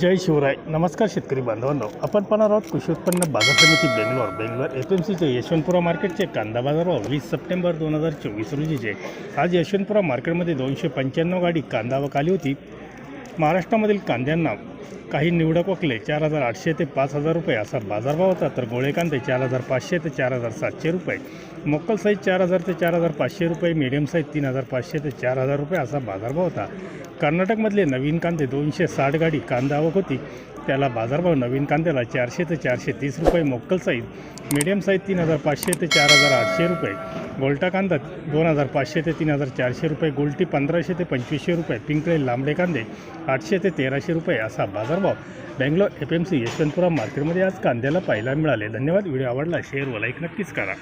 जय शिवराय. नमस्कार शेतकरी बांधवांनो. आपण पाहणार आहोत कृषी उत्पन्न बाजार समिती बेंगलोर. बेंगलोर एफ एम सीचे यशवंतपुरा मार्केटचे कांदा बाजारभाव वीस सप्टेंबर दोन हजार चोवीस रोजीचे आज यशवंतपुरा मार्केटमध्ये दोनशे पंच्याण्णव गाडी कांदा व काली होती. महाराष्ट्रामधील कांद्यांना काही निवडक वकले चार हजार आठशे ते पाच हजार रुपये असा बाजारभाव होता तर गोळे कांदे चार हजार पाचशे ते चार हजार सातशे रुपये. मोक्कल साईज चार हजार ते चार हजार पाचशे रुपये मीडियम साईज तीन हजार पाचशे ते चार हजार रुपये असा बाजारभाव होता. कर्नाटकमधले नवीन कांदे दोनशे साठ गाडी कांदा आवक होती. त्याला बाजारभाव नवीन कांद्याला चारशे ते चारशे तीस रुपये मोक्कल साईज मीडियम साईज तीन हजार पाचशे ते चार हजार आठशे रुपये. गोल्टा कांदा दोन हजार पाचशे ते तीन हजार चारशे रुपये गोल्टी पंधराशे ते पंचवीसशे रुपये पिंकळे लांबडे कांदे आठशे ते तेराशे रुपये असा बाजारभाव Bangalore F M C Yeshwanthpura मार्केटमध्ये आज कांद्याला पाहायला मिळाले. धन्यवाद. व्हिडिओ आवडला शेअर व लाईक नक्कीच करा.